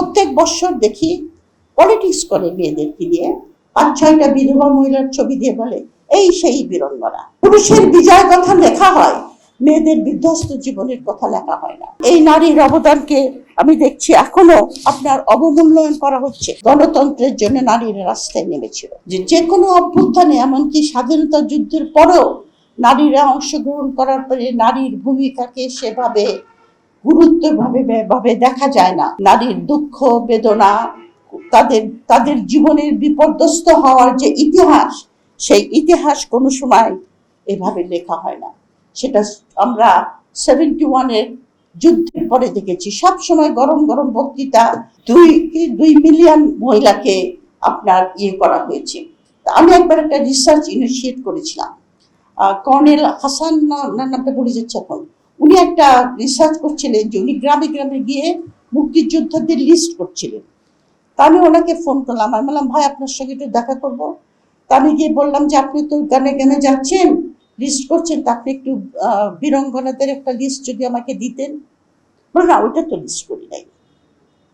প্রত্যেক বছর দেখি পলিটিক্স করে মেয়েদেরকে নিয়ে। পাঁচ, ছয়টা বিধবা মহিলার ছবি দিয়ে বলে, এই সেই বীরঙ্গনা। পুরুষের বিজয় কথা লেখা হয়, মেয়েদের বিধ্বস্ত জীবনের কথা লেখা হয় না। এই নারীর অবদানকে আমি দেখছি এখনও আপনার অবমূল্যায়ন করা হচ্ছে। গণতন্ত্রের জন্য নারীরা রাস্তায় নেমেছিল। যে যে কোনো অভ্যুত্থানে, এমনকি স্বাধীনতা যুদ্ধের পরেও নারীরা অংশগ্রহণ করার পরে নারীর ভূমিকাকে সেভাবে গুরুত্বভাবে ভাবে দেখা যায় না। নারীর দুঃখ, বেদনা, তাদের তাদের জীবনের বিপর্যস্ত হওয়ার যে ইতিহাস, সেই ইতিহাস কোনো সময় এভাবে লেখা হয় না। সেটা আমরা সেভেন্টি ওয়ানের যুদ্ধের পরে দেখেছি। সব সময় গরম গরম বক্তৃতা, দুই দুই মিলিয়ন মহিলাকে আপনার ইয়ে করা হয়েছে। আমি একবার একটা রিসার্চ ইনিশিয়েট করেছিলাম। কর্নেল হাসান না, নামটা ভুলে যাচ্ছে এখন। উনি একটা রিসার্চ করছিলেন যে উনি গ্রামে গ্রামে গিয়ে মুক্তিযোদ্ধাদের লিস্ট করছিলেন। তা আমি ওনাকে ফোন করলাম, আমি বললাম, ভাই, আপনার সঙ্গে একটু দেখা করব। তা আমি গিয়ে বললাম যে, আপনি তো গানে গানে যাচ্ছেন লিস্ট করছেন, তা আপনি একটু বীরঙ্গনাদের একটা লিস্ট যদি আমাকে দিতেন। বলে না, ওইটা তো লিস্ট করি নাই।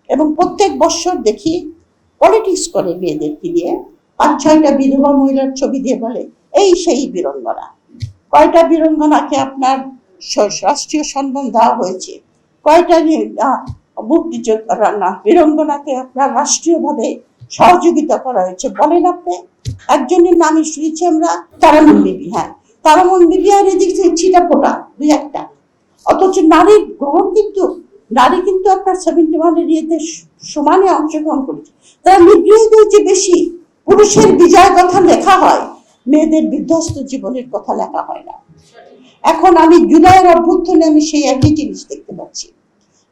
এবং প্রত্যেক বছর দেখি পলিটিক্স করে মেয়েদেরকে নিয়ে। পাঁচ ছয়টা বিধবা মহিলার ছবি দিয়ে বলে, এই সেই বীরঙ্গনা। কয়টা বীরঙ্গনাকে আপনার রাষ্ট্রীয় সম্মান দেওয়া হয়েছে। কয়টা আহ, না বীরঙ্গনাকে আপনার রাষ্ট্রীয়ভাবে সহযোগিতা করা হয়েছে। বলেন আপনি একজনের নামে শুনেছি আমরা তারামন বিবি হ্যাঁ। তারামন বিবি আর এদিক ছিটা ফোটা দুই একটা। অথচ নারীর গ্রহণ কিন্তু নারী কিন্তু আপনার সেভেন্টি ওয়ানের ইয়েতে সমানে অংশগ্রহণ করেছে। তারা নিগৃহীত যে বেশি পুরুষের বিজয় কথা লেখা হয়। মেয়েদের বিধ্বস্ত জীবনের কথা লেখা হয় না। এখন আমি জুলাইয়ের অভ্যুত্থানে আমি সেই একই জিনিস দেখতে পাচ্ছি।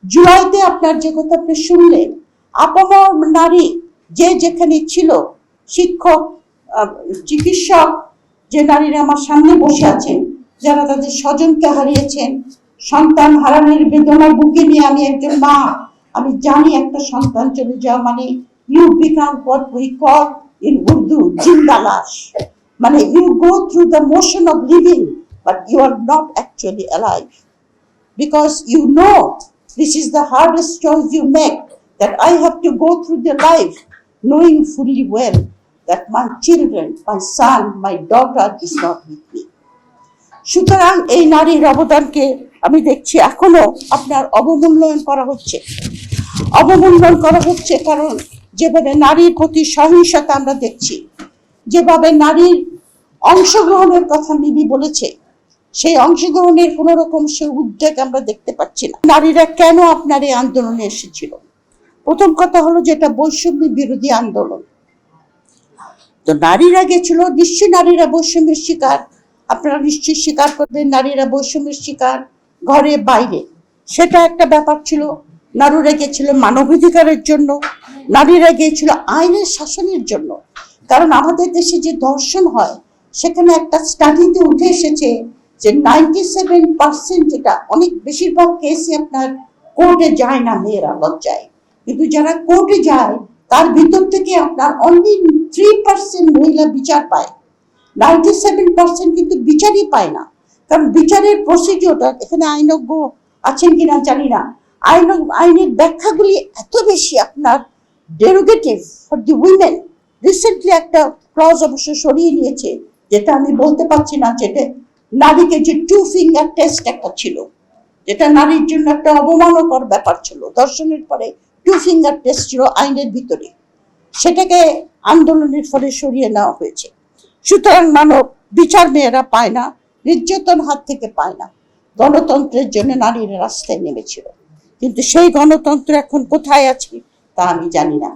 জুলাইতে আপনার যে কথা আপনি শুনলেন, আপামর নারী যে যেখানে ছিল, শিক্ষক চিকিৎসক, যে নারীরা আমার সামনে বসে আছেন, যারা তাদের স্বজনকে হারিয়েছেন, সন্তান হারানোর বেদনা বুকে নিয়ে আমি একজন মা, আমি জানি একটা সন্তান চলে যাওয়া মানে you become what we in Urdu জিন্দা লাশ মানে you go through the motion of living but you are not actually alive because you know this is the hardest choice you make that I have to go through the life knowing fully well that my children, my son, my daughter is not with me. সুতরাং এই নারীর অবদানকে আমি দেখছি এখনও আপনার অবমূল্যায়ন করা হচ্ছে অবমূল্যায়ন করা হচ্ছে কারণ যেভাবে নারীর প্রতি সহিংসতা আমরা দেখছি যেভাবে নারীর অংশগ্রহণের কথা মিলি বলেছে, সেই অংশগ্রহণের কোন রকম সে উদ্যোগ আমরা দেখতে পাচ্ছি না। নারীরা কেন আপনার এই আন্দোলনে এসেছিল? প্রথম কথা হলো যেটা বৈষম্য বিরোধী আন্দোলন। তো নারীরা গেছিল, নিশ্চয়ই নারীরা বৈষম্যের শিকার। আপনারা নিশ্চয়ই স্বীকার করবেন, নারীরা বৈষম্যের শিকার ঘরে, বাইরে। সেটা একটা ব্যাপার ছিল। নারীরা গিয়েছিল মানবাধিকারের জন্য, নারীরা গিয়েছিল আইনের শাসনের জন্য। কারণ আমাদের দেশে যে ধর্ষণ হয়, সেখানে একটা স্টাডিতে উঠে এসেছে যে নাইনটি সেভেন পার্সেন্ট যেটা, অনেক বেশিরভাগ কেসই আপনার কোর্টে যায় না মেয়েরা লজ্জায়। কিন্তু যারা কোর্টে যায়, তার ভিতর থেকে আপনার অনলি থ্রি পার্সেন্ট মহিলা বিচার পায়। নাইনটি সেভেন পার্সেন্ট কিন্তু বিচারই পায় না। কারণ বিচারের প্রসিডিওটা এখানে আইনজ্ঞ আছেন কিনা জানি না। আইন, আইনের ব্যাখ্যাগুলি এত বেশি আপনার derogative for the women recently একটা ক্লজ অবশ্য সরিয়ে নিয়েছে, যেটা আমি বলতে পারছি না, যেটা নারীকে যে টু ফিঙ্গার টেস্ট একটা ছিল, যেটা নারীর জন্য একটা অবমানকর ব্যাপার ছিল। দর্শনের পরে টু ফিঙ্গার টেস্ট ছিল আইনের ভিতরে। সেটাকে আন্দোলনের ফলে সরিয়ে নেওয়া হয়েছে। সুতরাং মানব বিচার মেয়েরা পায় না, নির্যাতন হাত থেকে পায় না। গণতন্ত্রের জন্য নারীরা রাস্তায় নেমেছিল। কিন্তু সেই গণতন্ত্র এখন কোথায় আছে, তা আমি জানি না।